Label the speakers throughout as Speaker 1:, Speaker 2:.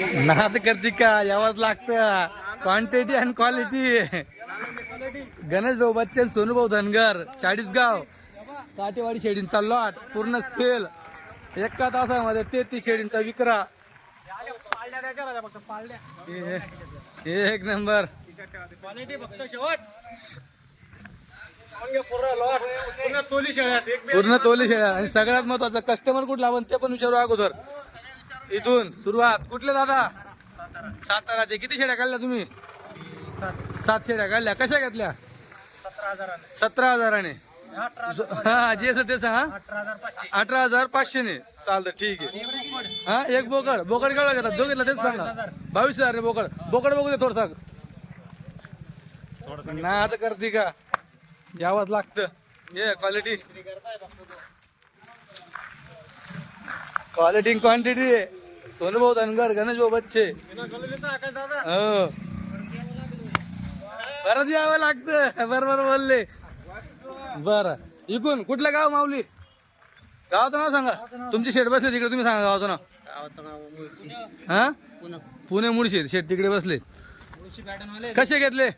Speaker 1: नाद करते का? यावंच लागतं. क्वांटिटी आणि क्वालिटी गणेश भाऊ बच्चन सोनूभाऊ धनगर चाळीसगाव काटेवाडी शेडींचा लॉट पूर्ण सेल एका तासामध्ये तेहतीस शेडींचा विक्रा. एक नंबर पूर्ण तोली शेळ्या. आणि सगळ्यात महत्वाचं कस्टमर कुठला? आपण ते पण विचारू अगोदर. इथून सुरुवात. कुठले दादा? साताराचे किती शेड्या काढल्या तुम्ही? सात शेड्या काढल्या. कशा घेतल्या? सतरा हजाराने. हा जे असं ते सांगा अठरा हजार पाचशे ने चालतं ठीक आहे. हा एक बोकड. बोकड केवढा घेतात? जो घेतला तेच सांगा. बावीस हजार रे बोकड. बोकड बघू दे थोडसा ना आता करते का? यावंच लागतं. ये क्वालिटी क्वालिटी क्वांटिटी आहे सोनूभाऊ धनगर गणेश भाऊ बच्चे हो. परत यावं लागतं. बरोबर बोलले. बर. इकून कुठलं गाव माऊली? गावाचं नाव सांगा. तुमची शेड बसले तिकडे तुम्ही सांगा गावाचं नाव. हा? पुणे. मुळशी. शेट तिकडे बसले. कसे घेतले?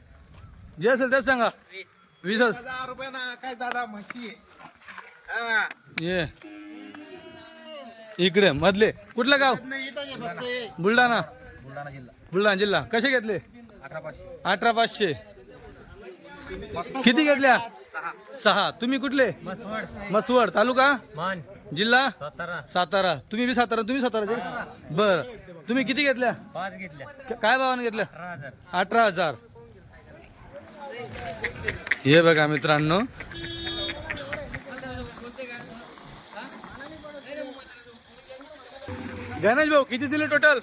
Speaker 1: जे असेल तेच सांगा. वीस. हजार
Speaker 2: रुपये ना काय दादा म्हशी.
Speaker 1: ये. इकडे मधले. कुठलं गाव? बुलढाणा.
Speaker 2: बुलढाणा जिल्हा.
Speaker 1: कसे घेतले?
Speaker 2: अठरा पाचशे.
Speaker 1: किती घेतल्या? सहा. तुम्ही कुठले?
Speaker 2: मसवड
Speaker 1: तालुका? जिल्हा?
Speaker 2: सातारा.
Speaker 1: सातारा. तुम्ही बी सातारा तुम्ही साताराचे बर. तुम्ही किती घेतल्या?
Speaker 2: पाच घेतल्या.
Speaker 1: क- काय भावाने घेतल्या?
Speaker 2: अठरा हजार.
Speaker 1: हे बघा मित्रांनो गणेश भाऊ किती दिले टोटल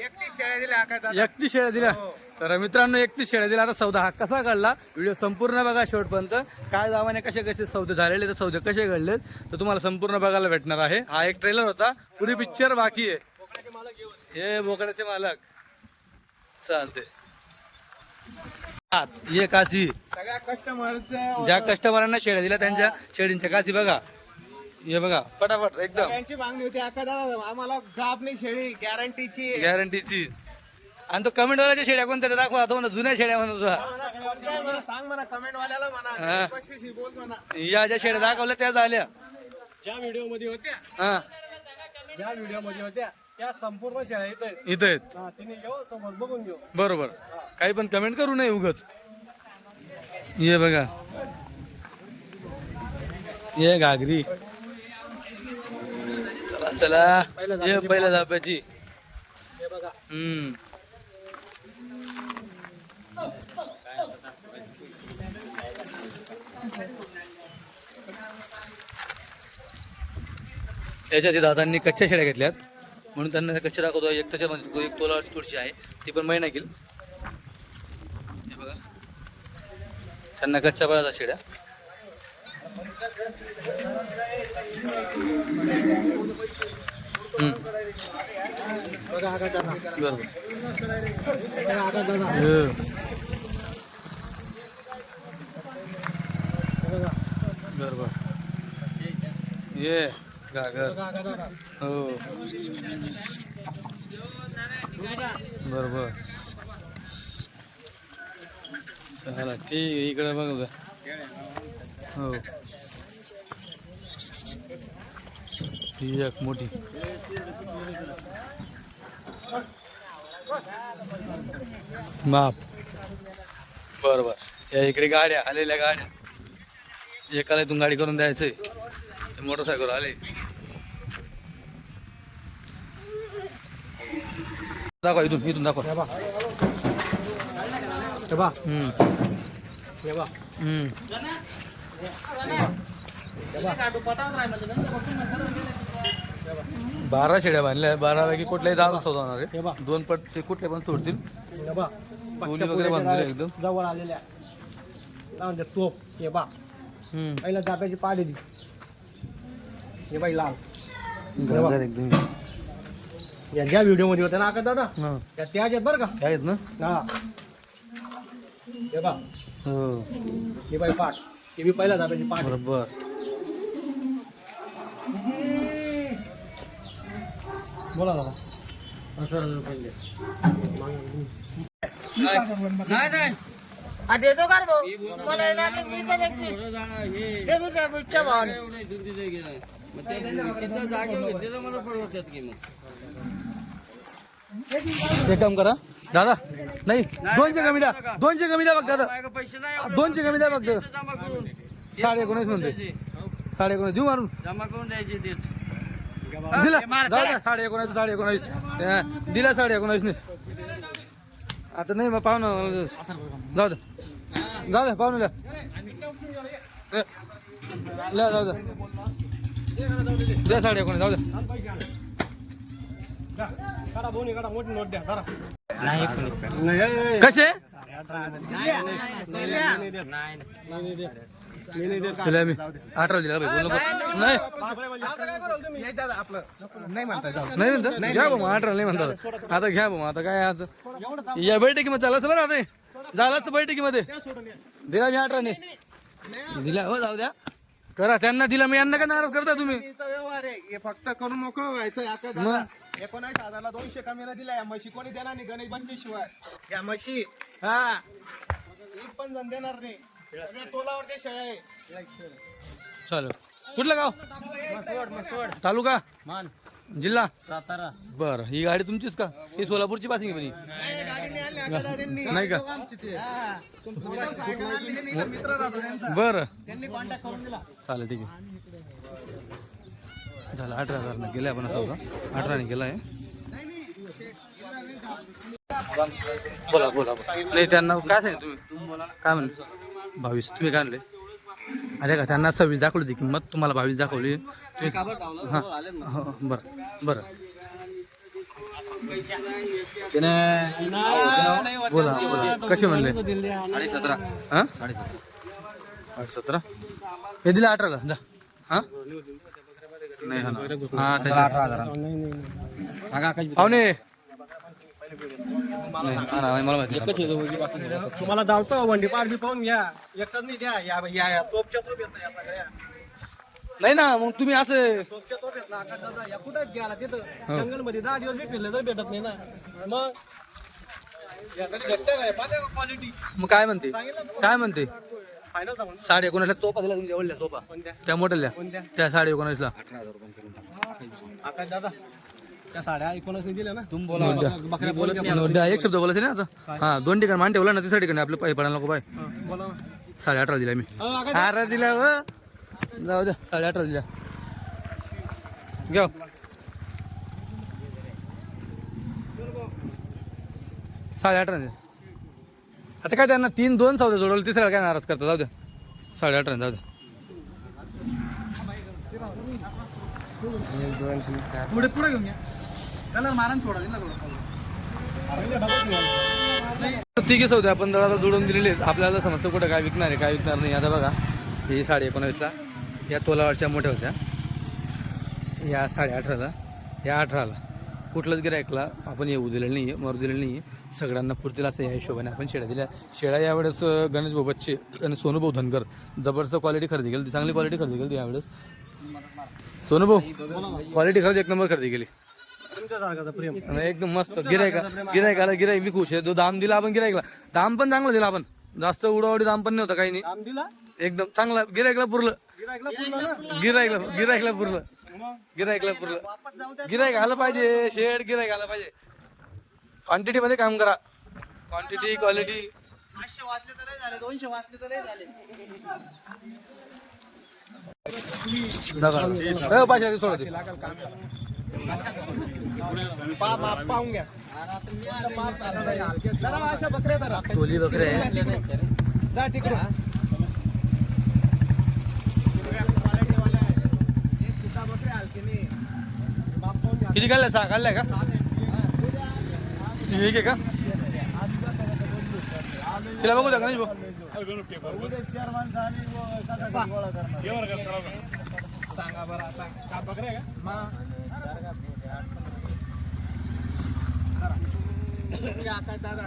Speaker 2: एकतीस शेळ्या दिल्या
Speaker 1: एकतीस शेळ्या दिल्या. तर मित्रांनो एकतीस शेळ्या दिल्या. आता सौदा हा कसा घडला? व्हिडिओ संपूर्ण बघा शेवटपर्यंत. काय दावाने कसे कसे सौदे झालेले तर सौदे कसे घडलेत तर तुम्हाला संपूर्ण बघायला भेटणार आहे. हा एक ट्रेलर होता. पुरी पिक्चर बाकी आहे. हे बोकड्याचे मालक. चालते ये काशी.
Speaker 2: सगळ्या कस्टमरचं
Speaker 1: ज्या कस्टमरांना शेळ्या दिल्या त्यांच्या शेळींच्या काशी बघा. हे बघा फटाफट एकदम.
Speaker 2: सगळ्यांची मागणी होती अका दादा आम्हाला गाप नाही शेळी गॅरंटीची
Speaker 1: गॅरंटीची आणि तो कमेंट वाल्याच्या शेळ्या कोणत्या ते दाखवा तो म्हणा जुन्या शेळ्या म्हणत होता
Speaker 2: सांग म्हणा कमेंट वाल्याला. म्हणा बोल म्हणा.
Speaker 1: या ज्या शेळ्या दाखवल्या त्या झाल्या.
Speaker 2: ज्या व्हिडिओमध्ये होत्या
Speaker 1: हा.
Speaker 2: ज्या व्हिडिओमध्ये होत्या त्या संपूर्ण शेळ्या इथे आहेत.
Speaker 1: इथं आहेत.
Speaker 2: हा, तिने येऊ समोर बघून घेऊ.
Speaker 1: बरोबर. काही पण कमेंट करू नये उगच. ये बघा. ये घागरी. चला. ये पहिल्या
Speaker 2: बघा.
Speaker 1: हम्म. त्याच्यात दादांनी कच्च्या शेळ्या घेतल्यात. म्हणून त्यांना त्या कच्च्या दाखवतो. एक त्याच्यामध्ये एक तोला थोडीशी आहे. ती पण महिना घेईल. हे बघा. त्यांना कच्च्या पायाचा शेळ्या हम्म.
Speaker 2: बघा आका दादा
Speaker 1: बरोबर. बरोबर ये गागर. हो. बरोबर. चला ठीक आहे इकडे बघ बघा. हो. ही एक मोठी. माप बरोबर. या इकडे गाड्या आलेल्या गाड्या. एकाला इथून गाडी करून द्यायचंय. मोटरसायकल आले. दाखवा इथून इथून दाखवा. हम्म, हम्म. बारा शेड्या बांधल्या. बारा पैकी कुठल्याही दहा सौदा होणार
Speaker 2: हे
Speaker 1: आहे
Speaker 2: बघ.
Speaker 1: दोन पट ते कुठले पण सोडतील.
Speaker 2: हे
Speaker 1: वगैरे बांधलेल्या एकदम.
Speaker 2: जवळ आलेल्या. लावून दे टोप हे बा
Speaker 1: हम्म.
Speaker 2: पहिला जाप्याची पाड ती. हे बाई लाल.
Speaker 1: गाजर एकदम.
Speaker 2: या ज्या व्हिडिओमध्ये होत्या ना आका दादा?
Speaker 1: हा.
Speaker 2: त्या त्याच आहेत बरं का?
Speaker 1: आहेत ना?
Speaker 2: हा. हे बा
Speaker 1: हो.
Speaker 2: हे बाई पाठ हे बी पहिला जाप्याची पाठ आहे.
Speaker 1: बरोबर.
Speaker 2: बोला दादा
Speaker 1: नाही नाही.
Speaker 3: देतो का रे भाऊ. मला येणार नाही, वीस आणि एकवीस. दे वीस आणि एकवीसच्या भावाने.
Speaker 1: एक काम करा. दादा नाही दोनशे कमी द्या. दोनशे कमी द्या बघ दादा. दोनशे कमी द्या फक्त. साडे एकोणीस म्हणते. साडे एकोणीस. देऊ मारून.
Speaker 2: जमा करून द्यायचे तेच.
Speaker 1: दिला जाऊ द्या साडे एकोणावीस साडे एकोणावीस हा, दिला साडे एकोणावीस ने आता नाही मग पाहुणं जाऊ द्या जाऊ द्या पाहुणं द्या ल्या, जाऊ द्या द्या साडे एकोणीस जाऊ द्या
Speaker 2: काढा बोनी काढा मोठी नोट द्या काढा
Speaker 1: कसे तुला मी अठरा दिला भाई बोलू नको. नाही
Speaker 4: नाही. म्हणता जाऊ
Speaker 1: नाही म्हणतात घ्या भाऊ अठरा नाही म्हणतात. आता घ्या भाऊ आता काय आज? या बैठकीमध्ये चाललं बरं आता. झालं असतं बैठकीमध्ये. दिला मी अठराने दिला हो जाऊ द्या. करा त्यांना दिला मी यांना का नाराज करता तुम्ही?
Speaker 4: व्यवहार आहे. हे फक्त करून मोकळं व्हायचं आता दादा एकोणावीस हजारला दोनशे कमीला दिला या म्हशी कोणी देणार नाही गणेश बंची शिवाय. या म्हशी हा. एक पण जण देणार नाही. आहे
Speaker 1: चालू कुठलं गाव? तालुका?
Speaker 2: मान.
Speaker 1: जिल्हा?
Speaker 2: सातारा.
Speaker 1: बर. ही गाडी तुमचीच का? ही सोलापूरची पासिंग आहे
Speaker 4: नाही,
Speaker 1: का.
Speaker 4: हा.
Speaker 1: बरं.
Speaker 4: त्यांनी कॉन्टॅक्ट करून दिला.
Speaker 1: चालेल ठीक आहे. झालं अठरा हजार गेले आपण असं होतं अठराने गेला आहे बोला बोला बोला. नाही त्यांना काय सांगितलं तुम्ही? काय म्हणले? बावीस. तुम्ही काय आणले? अरे का त्यांना सव्वीस दाखवली होती किंमत. तुम्हाला बावीस दाखवली. हां. हो, बरं बरं. बोला बोला. कसे म्हणले?
Speaker 2: साडे सतरा
Speaker 1: हां? आठ सतरा हे दिलं अठराला. जा. हां? नाही हा ना. हा त्याच्या
Speaker 2: सांगा
Speaker 1: पाहुणे. हा.
Speaker 2: तुम्हाला धावतो वंडी पार बी पाहून घ्या. एकच नाही द्या या या या तोपच्या तोप येत या सगळ्या.
Speaker 1: नाही ना मग तुम्ही असं
Speaker 2: तोपच्या तोप येत ना आकाशाचा या कुठं गेला तिथं. जंगलमध्ये दहा दिवस बी फिरले तर भेटत नाही ना. मग या क्वालिटी
Speaker 1: मग काय म्हणते? काय म्हणते? साडे एकोणीसला तोपा दिला तुमच्या एवढल्या तोपा. त्या
Speaker 2: कोणत्या?
Speaker 1: त्या साडे एकोणीसला.
Speaker 2: आकाश दादा त्या साड्या एकोणच दिल्या ना? तुम्ही
Speaker 1: नोट द्या.
Speaker 2: बकऱ्या बोलत
Speaker 1: नोट द्या. एक शब्द बोलायचे ना आता? हा दोन ठिकाणी मान ठेवला ना तिसऱ्या ठिकाणी आपलं पाय पडायला नको पाय
Speaker 2: बोला
Speaker 1: साडे अठरा दिला मी. अठरा दिला व. जाऊ द्या साडे अठरा दिल्या. घ्या. साडे अठरा द्या आता काय त्यांना तीन दोन सौदे जोडवलं तिसऱ्याला काय नाराज करता? जाऊ द्या. साडे अठरा जाऊ द्या.
Speaker 4: पुढे पुढे घेऊन घ्या त्याला मारण सोडा दिला
Speaker 1: तिघे सौदे आपण दळाला जोडून दिलेले आहेत. आपल्याला समजतं कुठं काय विकणार आहे काय विकणार नाही. आता बघा ही साडे एकोणावीसला या तोलावरच्या मोठ्या होत्या. या साडे अठराला या अठराला. कुठलंच गिरायकला आपण येऊ दिलेलं नाही आहे मरू दिलेलं नाही आहे सगळ्यांना पुरतील असं या हिशोबाने आपण शेळ्या दिल्या. शेळ्या यावेळेस गणेश भाऊ बच्चे आणि सोनूभाऊ धनगर जबरदस्त क्वालिटी खरेदी केली चांगली क्वालिटी खरेदी केली यावेळेस. सोनूभाऊ क्वालिटी खरेदी एक नंबर खरेदी केली.
Speaker 2: तुमच्या प्रेम.
Speaker 1: एकदम मस्त. गिरायका गिरायकाला गिरायक बी खुश आहे जो दाम दिला आपण गिरायकला दाम पण चांगला दिला आपण. जास्त उडावडी दाम पण नव्हता काही नाही
Speaker 2: दाम दिला?
Speaker 1: एकदम चांगला. गिरायकला पुरलं.
Speaker 2: गिरायकला
Speaker 1: गिरायकला पुरलं. गिरायकला पुरलं. गिरायक आलं पाहिजे. शेड गिरायक आलं पाहिजे. क्वांटिटी मध्ये काम करा. क्वांटिटी क्वालिटी
Speaker 4: पाचशे वाचले तर नाही झाले. दोनशे वाचले तर नाही झाले.
Speaker 1: पाचशे सोडा
Speaker 4: पाहून घ्या जरा अशा बकऱ्या धरा.
Speaker 1: कोली वगैरे आहे
Speaker 4: जा तिकडे.
Speaker 1: किती काढल्या? सहा काढल्या का? ठीक आहे का? तिला बघू द्या गणेश भाऊ.
Speaker 4: सांगा बरं आता. का बकऱ्या का?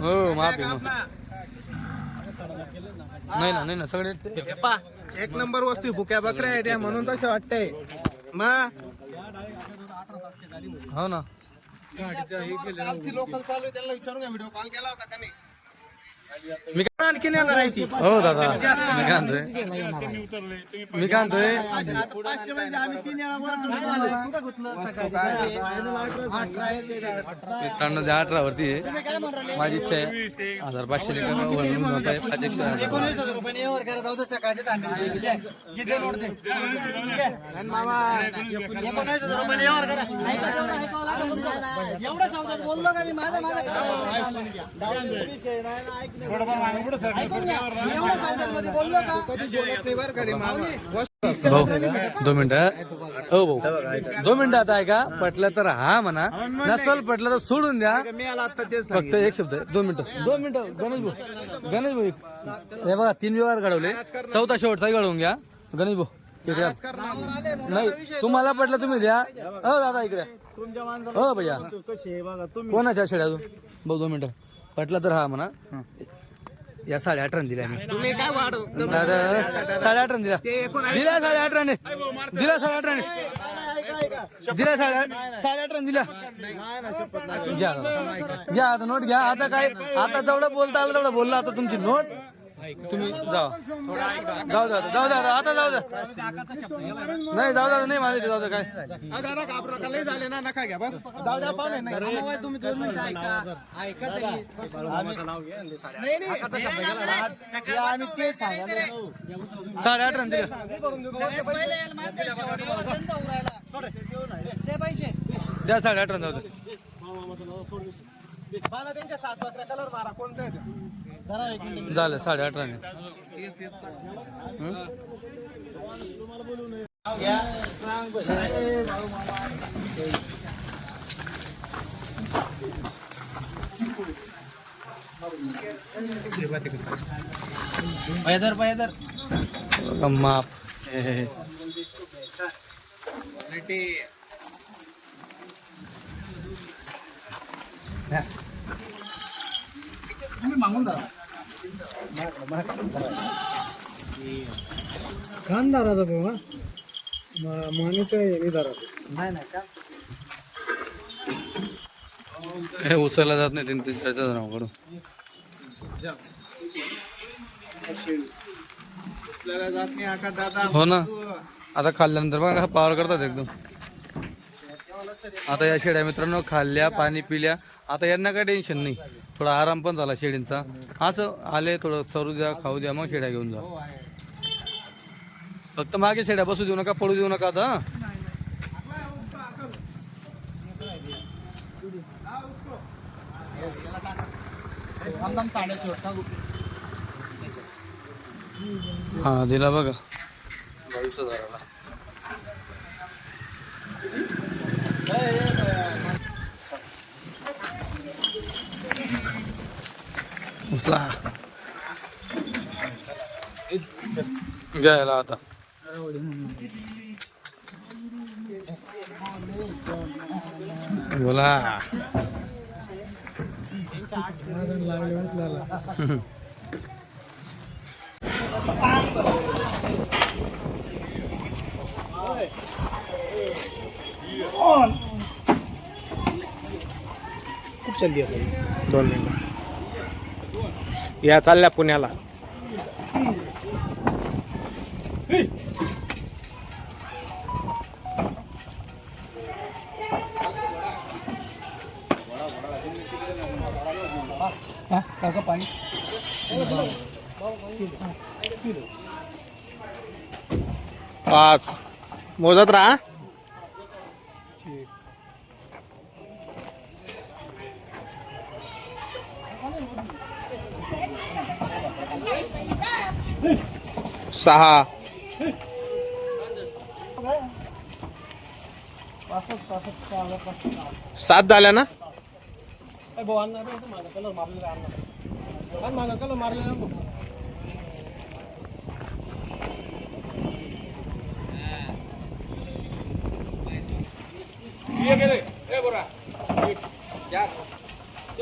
Speaker 1: हो माफ आहे
Speaker 4: का
Speaker 1: माफ. नाही ना नाही ना सगळे
Speaker 4: हे पा एक नंबर वस्तू भुक्या बकऱ्या आहेत त्या म्हणून तसं वाटतंय. मग
Speaker 1: हो ना.
Speaker 4: लोकल चालू आहे त्यांना विचारून घ्या व्हिडिओ कॉल केला होता का नाही?
Speaker 1: मी काय
Speaker 2: आणखी येणार आहे ती?
Speaker 1: हो दादा. मी काय म्हणतोय मी काय म्हणतोय मित्रांनो त्या अठरा वरती आहे माझी इच्छा आहे हजार पाचशे.
Speaker 2: एवढं बोललो का मी? माझं माझं
Speaker 1: भाऊ दोन मिनिटं हो? भाऊ दोन मिनिटं आता ऐका पटलं तर हा म्हणा. नसल पटलं तर सोडून द्या. फक्त एक शब्द दोन मिनिटं. दोन मिनिटं. गणेश भाऊ. गणेश भाऊ हे बघा तीन व्यवहार घडवले. चौथा शेवटचा घडवून घ्या. गणेश भाऊ इकडे नाही तुम्हाला पटलं तुम्ही द्या. हो दादा इकडे हो भैया. कोणाच्या शेड्या भाऊ दोन मिनिटं. पटलं तर हा म्हणा. या साडे अठराने दिल्या मी.
Speaker 4: तुम्ही काय वाढव
Speaker 1: दादा साडे अठराने दिल्या. दिल्या साडे अठराने. दिल्या साडे अठराने. दिल्या साडे साडे अठराने दिल्या. घ्या. घ्या आता नोट घ्या. आता काय आता जेवढं बोलता आलं तेवढं बोलला आता तुमची नोट. तुम्ही जा जाऊ द्या जाऊ द्या आता जाऊ द्या नाही जाऊ द्या नाही मला जाऊ काय
Speaker 4: हा, दादा घाबरू नका लय झाले ना नका घ्या बस जाऊ द्या पाहुणे नाही
Speaker 2: तुम्ही दोन मिनिटं ऐका ऐका
Speaker 1: साडे
Speaker 2: धंदा उरायला. ते पैसे
Speaker 1: द्या साडे अठराने जाऊ द्या
Speaker 4: मला त्यांच्या सात कलर मारा कोणतं
Speaker 1: झालं साडे अठराने
Speaker 2: पैदर पैदर.
Speaker 1: माप
Speaker 2: हा? मानेच्या येणीदाराचा नाही नाही का?
Speaker 1: हे उचलला जात नाही त्यांनी त्याच्या
Speaker 4: दादा
Speaker 1: हो ना. आता खाल्ल्यानंतर बघा पावर करतात एकदम. आता या शेळ्या मित्रांनो खाल्ल्या पाणी पिल्या. आता यांना काय टेन्शन नाही. थोडा आराम पण झाला शेळींचा असं आले थोडं सरू द्या खाऊ द्या मग शेळ्या घेऊन जा. फक्त मागे शेळ्या बसू देऊ नका पडू देऊ नका आता हं? हा दिला बघा. बावीस हजाराला उचला घ्यायला आता. बोला.
Speaker 4: खूप चालली आता दोन मिनिटं. या चालल्या पुण्याला. पाच. मोजत राहा. सहा. सात झाल्या ना?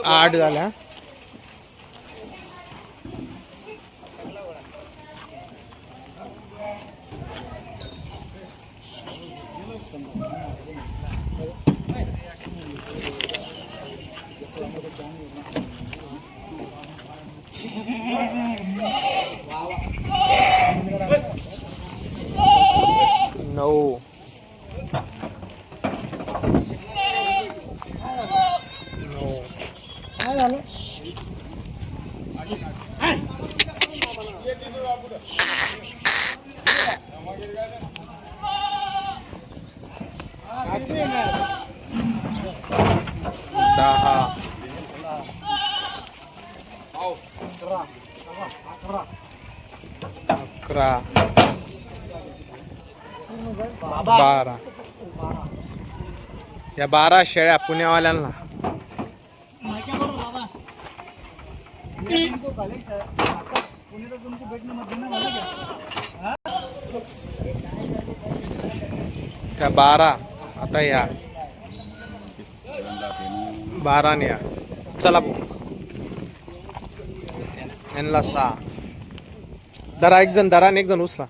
Speaker 4: आठ झाल्या.
Speaker 1: No. या बारा शेळ्या पुण्यावाल्यांना. त्या बारा आता या. बारा ने या. चला यांना सहा. दरा एक जण दराने एक जण उचला.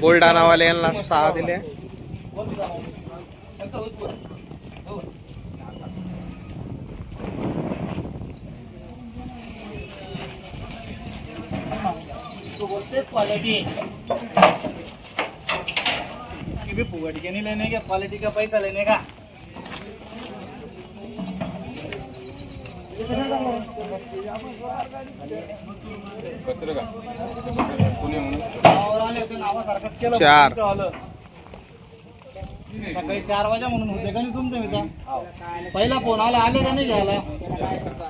Speaker 1: बोल्डा नावाले यांना सहा दिले
Speaker 2: क्वालिटी भी के नहीं लेने का क्वालिटी का पैसा लेने का।
Speaker 1: चार.
Speaker 2: सकाळी चार वाजा म्हणून होते का नाही तुमचं मित्र? पहिला फोन आला आले का नाही घ्यायला?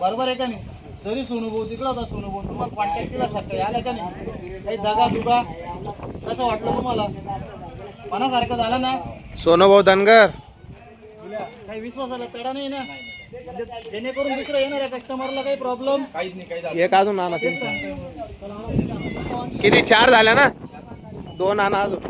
Speaker 2: बरोबर आहे का नाही? जरी सोनू भाऊ तिकडं होता सोनू भाऊ. तुम्हाला कॉन्टॅक्ट केला सकाळी आला का नाही? काही दगा दुगा? कसं वाटलं तुम्हाला? मनासारखं झालं ना?
Speaker 1: सोनूभाऊ धनगर.
Speaker 2: काही विश्वासाला चढा नाही ना? जेणेकरून दुसरं येणार आहे कस्टमरला काही प्रॉब्लेम
Speaker 1: एक अजून आणा किती? चार झाल्या ना? दोन आणा अजून.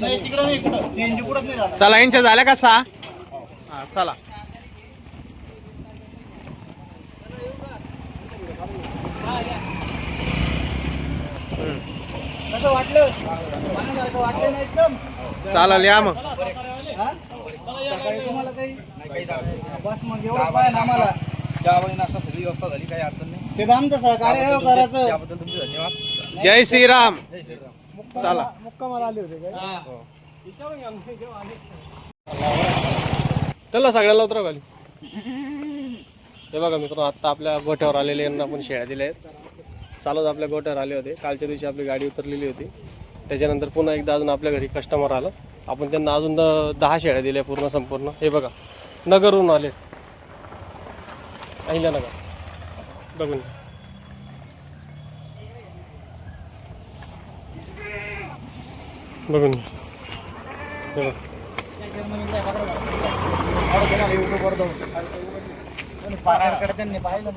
Speaker 2: नाही तिकडं नाही
Speaker 1: चला यांच्या झाल्या का सहा? हा चला.
Speaker 2: कसं वाटलं? मनासारखं वाटलं ना एकदम.
Speaker 1: चालेल या मग.
Speaker 2: हा? सकाळी तुम्हाला काही? बस मग एवढं पाय ना आम्हाला. ते तर आमचं सहकार्य आहे हो करायचं.
Speaker 1: जय श्रीराम. चला.
Speaker 2: हा.
Speaker 5: त्याला सगळ्याला उतरा खाली. हे बघा मित्रांनो आत्ता आपल्या गोठ्यावर आलेले यांना आपण शेळ्या दिल्या आहेत. चालूच आपल्या गोठ्यावर आले होते. कालच्या दिवशी आपली गाडी उतरलेली होती. त्याच्यानंतर पुन्हा एकदा अजून आपल्या घरी कस्टमर आलं. आपण त्यांना अजून दहा शेळ्या दिल्या पूर्ण संपूर्ण. हे बघा नगरहून आले. अहिल्यानगर बघून बघून हे बघा.
Speaker 2: त्यांनी पाहिलं.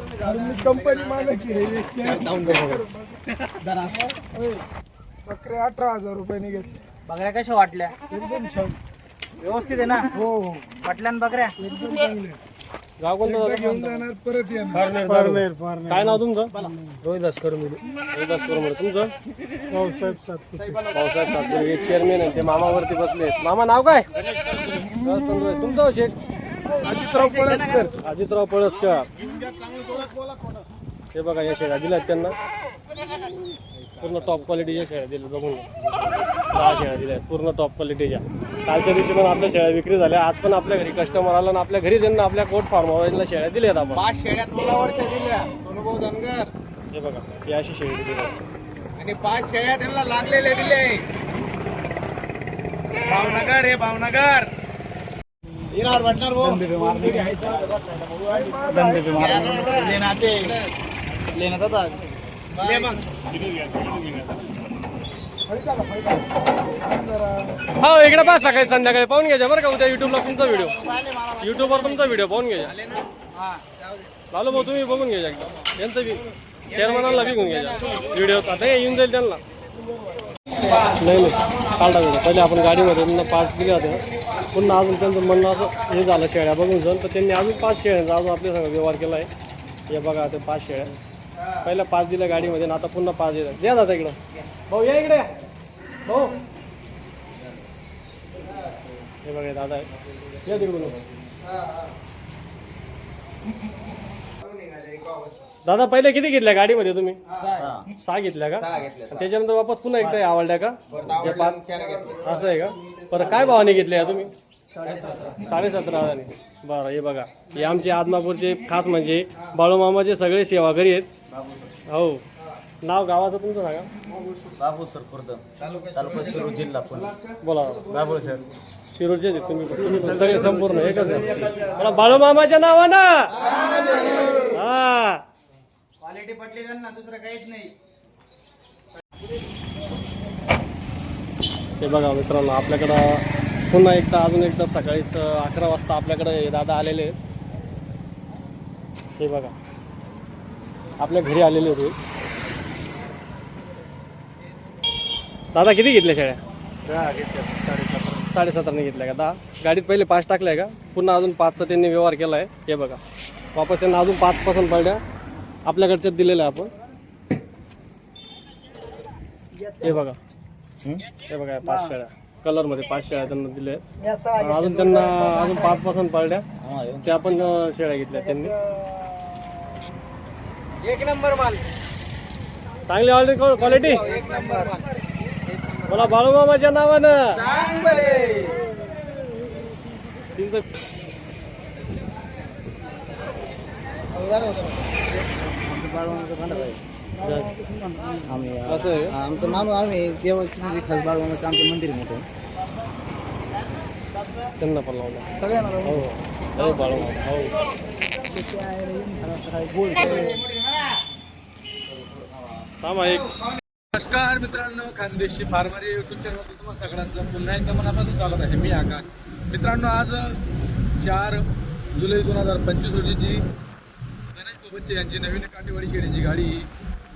Speaker 6: बकरे अठरा हजार रुपयाने घेतले
Speaker 2: बकऱ्या कशा वाटल्या?
Speaker 6: एकदम छान.
Speaker 2: व्यवस्थित आहे ना?
Speaker 6: हो हो.
Speaker 2: वाटल्या ना बकऱ्या?
Speaker 6: एकदम चांगले.
Speaker 5: गाव कोणतं
Speaker 6: एकदा
Speaker 5: दादा?
Speaker 6: घेऊन जाणार परत येणार.
Speaker 5: फारनेर,
Speaker 6: फारनेर फारनेर.
Speaker 5: काय नाव तुमचं? रोहिदास करमुले. रोहिदास करमुले. तुमचं?
Speaker 6: भाऊसाहेब सातपुते.
Speaker 5: पावसाळ्यात तात्पुरे हे चेअरमॅन आहे. ते मामावरती बसले मामा नाव काय? तुमचं शेठ
Speaker 6: अजितराव पळसकर.
Speaker 5: अजितराव पळसकर. हे बघा या शेळ्या दिल्यात त्यांना. पूर्ण टॉप क्वालिटीच्या शेळ्या दिल्या बघून. दहा शेळ्या दिल्या आहेत, पूर्ण टॉप क्वालिटीच्या कालच्या दिवशी पण आपल्या शेळ्या विक्री झाल्या. आज पण आपल्या घरी कस्टमर आला आणि आपल्या घरी त्यांना आपल्या कोट फार्म हाऊसला शेळ्या दिल्यात आपण.
Speaker 4: पाच शेळ्या दोन वर्ष दिल्या. सोनूभाऊ धनगर.
Speaker 5: हे बघा ही अशी शेळी दिली.
Speaker 4: आणि पाच शेळ्या त्यांना लागलेले दिले भावनगर हे भावनगर.
Speaker 5: हो इकडे पाच सकाळी संध्याकाळी. पाहून घ्यायचा बरं का उद्या युट्यूबला तुमचा व्हिडिओ युट्यूबवर तुमचा व्हिडिओ पाहून घ्यायचा लालू भाऊ तुम्ही बघून घ्यायचा एकदा. यांचं बी. चेअरमॅनाला बी घेऊन घ्यायचा व्हिडिओ आता हे येऊन जाईल त्यांना. नाही नाही. काल टाकू पहिले आपण गाडीमध्ये त्यांना पाच दिले होते. पुन्हा अजून त्यांचं म्हणणं असं हे झालं शेळ्या बघून जाऊन. तर त्यांनी अजून पाच शेळ्यांचा अजून आपल्या सगळं व्यवहार केला आहे. हे बघा ते पाच शेळ्या पहिल्या पाच दिल्या गाडीमध्ये आणि आता पुन्हा पाच दिल्या. या दादा इकडं. भाऊ या इकडे. भाऊ. हे बघा दादा या तिकडून. दादा पहिले किती घेतल्या गाडीमध्ये तुम्ही? सहा घेतल्या का? आणि त्याच्यानंतर वापस पुन्हा एकदा आवडल्या का? या पाच असं आहे का? बरं काय भावाने घेतल्या तुम्ही? साडेसतरा. हजाराने बरं हे बघा. हे आमचे आदमापूरचे खास म्हणजे बाळूमामाचे सगळे सेवाकरी आहेत. हो. नाव गावाचं तुमचं सांगा.
Speaker 2: बाबू सर खुर्द. तालुका शिरूर जिल्हा पुणे.
Speaker 5: बोला.
Speaker 2: बाबू सर.
Speaker 5: शिरूरचेच आहेत तुम्ही तुम्ही पण सगळे संपूर्ण एकच आहे बाळूमामाच्या नावानं. हा.
Speaker 2: क्वालिटी पटली त्यांना दुसरं काहीच नाही.
Speaker 5: हे बघा मित्रांनो आपल्याकडं पुन्हा एकदा अजून एकदा सकाळीच अकरा वाजता आपल्याकडे हे दादा आलेले आहेत. हे बघा. आपल्या घरी आलेले होते. दादा किती घेतल्या शेळ्या? साडेसतराने. घेतल्या का? दहा? गाडीत पहिले पाच टाकल्या का? पुन्हा अजून पाचचा त्यांनी व्यवहार केला आहे हे बघा. वापस त्यांना अजून पाच पसंत पडल्या. आपल्याकडच्याच दिलेल्या आपण. हे बघा. हे बघा पाच शेळ्या. कलरमध्ये पाच शेळ्या त्यांना दिल्या आहेत. अजून त्यांना अजून पाच पसंत पडल्या त्या पण शेळ्या घेतल्या त्यांनी.
Speaker 2: एक नंबर माल.
Speaker 5: चांगली ऑर्डर क्वालिटी?
Speaker 2: एक नंबर.
Speaker 5: मला बाळूमामाच्या नावानं. तिचं असं आहे
Speaker 2: आमचं मानू आम्ही देवाची म्हणजे खास बाळवाचं आमचं मंदिर मोठं
Speaker 5: त्यांना पण लावलं
Speaker 2: सगळ्यांना
Speaker 5: हो हो हो एक
Speaker 1: नमस्कार मित्रांनो खानदेशी फार्मरी युट्यूब चॅनलमध्ये तुम्हाला सगळ्यांचं पुन्हा एकदा मनापासून चालत आहे. मी आकाश. मित्रांनो आज चार जुलै दोन हजार पंचवीस रोजीची बोबच्चे यांची नवीन काटेवाडी शेळीची गाडी ही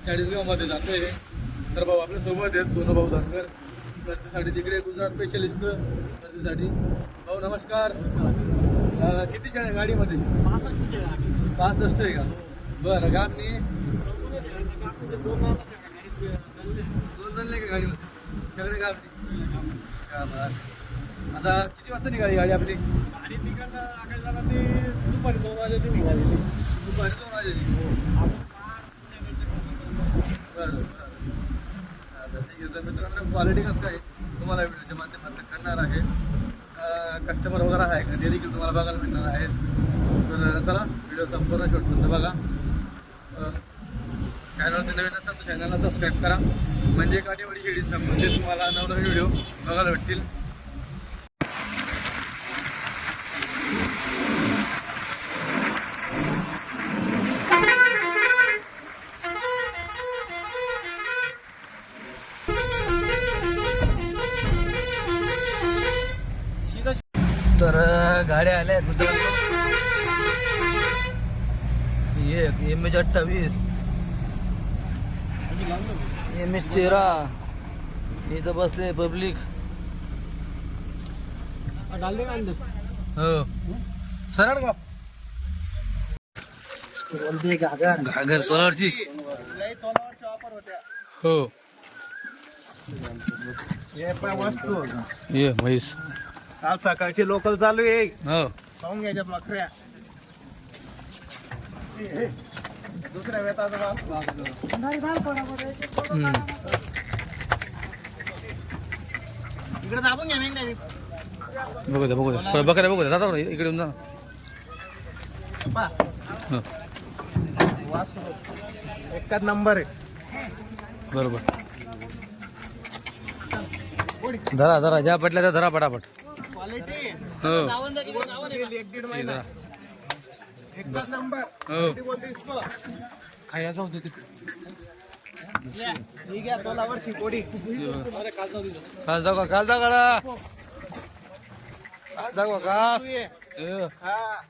Speaker 1: चाळीसगावमध्ये जाते तर भाऊ आपल्यासोबत आहेत सोनूभाऊ धनगर. भरतीसाठी तिकडे गुजरात स्पेशलिस्ट भरतीसाठी भाऊ नमस्कार. अं, किती शेळ्या गाडीमध्ये? पासष्ट आहे का? बरं गाबनी? दोन जणले का गाडीमध्ये? सगळे का बरं. आता किती वाजता निघाली गाडी आपली? दुपारी दोन वाजेची निघाली दुपारी दोन वाजेची बरं बरं आता ठीक तर मित्रांनो क्वालिटी कसं काय तुम्हाला व्हिडिओच्या माध्यमातून करणार आहे. कस्टमर वगैरे आहे का? ते देखील तुम्हाला बघायला मिळणार आहे तर चला व्हिडिओ संपूर्ण शेवटपर्यंत बघा. अं, नवीन असाल तर चॅनलला सबस्क्राईब करा. म्हणजे काठेवाडी शेडी संबंधित तुम्हाला नवनवीन व्हिडिओ बघायला भेटतील तर गाड्या आल्या आहेत मित्रांनो एक एम एच अठ्ठावीस एम तेरा इथं बसले पब्लिक हो सरळ का
Speaker 2: बोलते घागर
Speaker 1: घागर हो ये म्हैस
Speaker 4: काल सकाळची लोकल चालू आहे
Speaker 1: हो
Speaker 4: घ्यायच्या बकऱ्या दुसऱ्या वेताचा वास
Speaker 1: हम्म.
Speaker 2: इकडे दाबून घ्या नाही
Speaker 1: बघू द्या बघू द्या बकऱ्या बघू द्या दादा बरं, इकडे येऊन जा. हो.
Speaker 4: एकाच नंबर आहे.
Speaker 1: बरोबर. धरा धरा. ज्या पटल्या त्या धरा पटापट.
Speaker 4: क्वालिटी
Speaker 1: हो.
Speaker 4: एक दीड महिना
Speaker 1: हो. खायचं होतं ते.
Speaker 4: ही
Speaker 1: का.
Speaker 4: हा.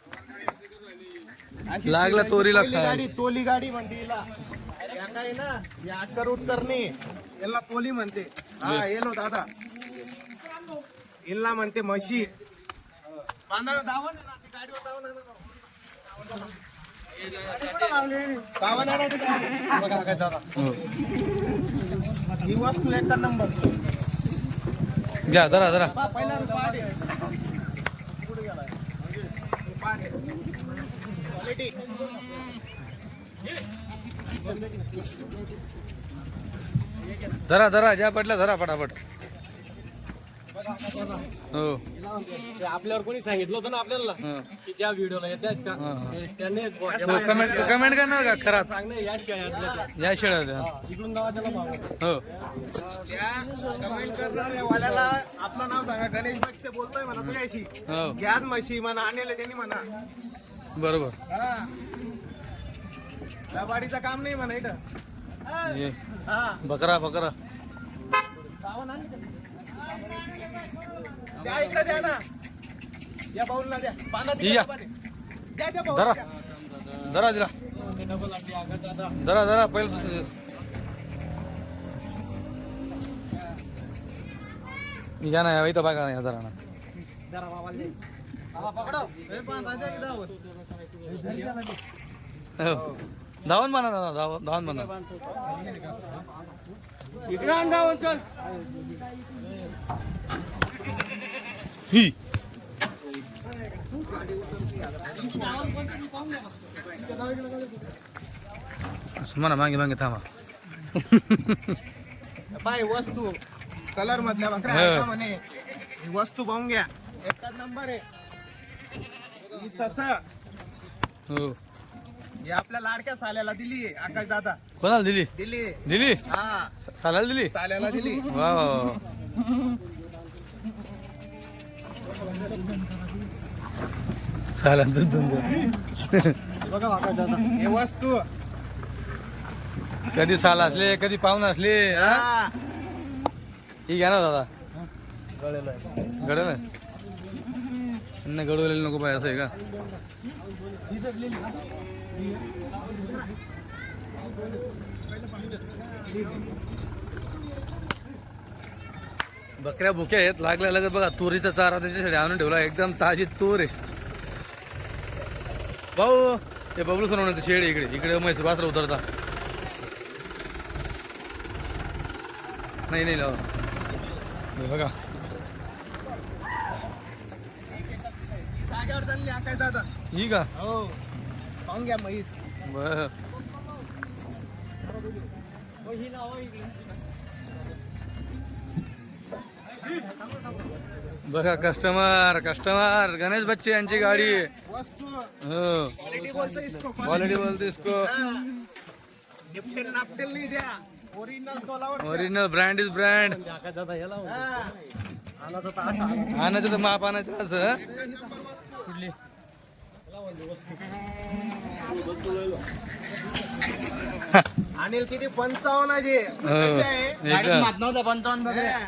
Speaker 1: लागला तोरीला खाय.
Speaker 4: गाडी तोली गाडी म्हणते हिला. या काय ना या अटकर उटकर नाही याला तोली म्हणते. हा येलो दादा. इल्ला म्हणते म्हशी. बांधा गाडीवर ही वस्तू एकदा नंबर.
Speaker 1: घ्या धरा धरा.
Speaker 4: पहा, पहिला.
Speaker 1: धरा धरा ज्या पडल्या धरा फटाफट. हो.
Speaker 5: आपल्यावर कोणी सांगितलं होतं ना आपल्याला. की ज्या व्हिडिओला येतात का?
Speaker 1: हा, हा.
Speaker 5: ते त्याने
Speaker 1: कमेंट कमेंट करणार का? खरा.
Speaker 5: सांग ना या शेळ्यातल्या त्या.
Speaker 1: या शेळ्या होत्या.
Speaker 5: इकडून जावा त्याला भाव.
Speaker 1: हो.
Speaker 4: त्या कमेंट करणाऱ्या वाल्याला आपलं नाव सांगा. गणेश बक्षे बोलतोय म्हणा तुझ्याशी.
Speaker 1: हो.
Speaker 4: घ्या म्हशी म्हणा आणले त्यांनी म्हणा.
Speaker 1: बरोबर.
Speaker 4: लबाडीचं काम नाही म्हणा इथं. हा.
Speaker 1: बकरा बकरा.
Speaker 4: द्या इकडे द्या ना. या बाऊलला द्या. पाना
Speaker 1: ही या.
Speaker 4: द्या द्या.
Speaker 1: पहिलं या ना इथं बघा ना या धरा ना. हो. धावून म्हणा दादा धाव- धावून म्हणा.
Speaker 5: इकडे आण धावून चल.
Speaker 1: ही. म्हणा मागे मागे थांबा.
Speaker 4: पाय वस्तू. कलर मधल्या बकऱ्या. आहेत ना म्हणे. ही वस्तू पाहून घ्या. एकच नंबर आहे. ही ससा.
Speaker 1: हो.
Speaker 4: ही आपल्या लाडक्या साल्याला दिली आकाश दादा.
Speaker 1: कोणाला दिली?
Speaker 4: दिली.
Speaker 1: दिली?
Speaker 4: हा.
Speaker 1: सालाला दिली?
Speaker 4: साल्याला दिली.
Speaker 1: वा वा वा सालांचं धंदा
Speaker 4: हे वस्तू
Speaker 1: कधी साल असले कधी पाहुण असले ही घ्या ना दादा गडल नाही गडवलेलं नको पाहिजे असं आहे का बकऱ्या भुक्या आहेत. लागल्या लगत बघा तुरीचा चारा त्याच्यासाठी आणून ठेवला. एकदम ताजी तूर आहे. भाऊ हे बबलू सोनवण्याचं शेड आहे इकडे इकडे म्हैसूर वासरा उतरता नाही नाही लावा. हे बघा.
Speaker 4: जागेवर चालली आकाश दादा?
Speaker 1: ही का?
Speaker 4: हो. पाहून घ्या म्हैस
Speaker 1: बर. बघा कस्टमर कस्टमर गणेश बच्चे यांची गाडी.
Speaker 4: वस्तू क्वालिटी बोलतो इसको
Speaker 1: क्वालिटी बोलते इसको.
Speaker 4: निपटेल नापटेल नाही द्या. ओरिजिनल तोलावर
Speaker 1: ओरिजिनल ब्रँड इज ब्रँड
Speaker 4: हा.
Speaker 1: आणायचं तर माप आणायचं असं
Speaker 4: कुठली? अनिल किती पंचावन्न आहे
Speaker 1: हो.
Speaker 2: पंचावन्न
Speaker 4: हा.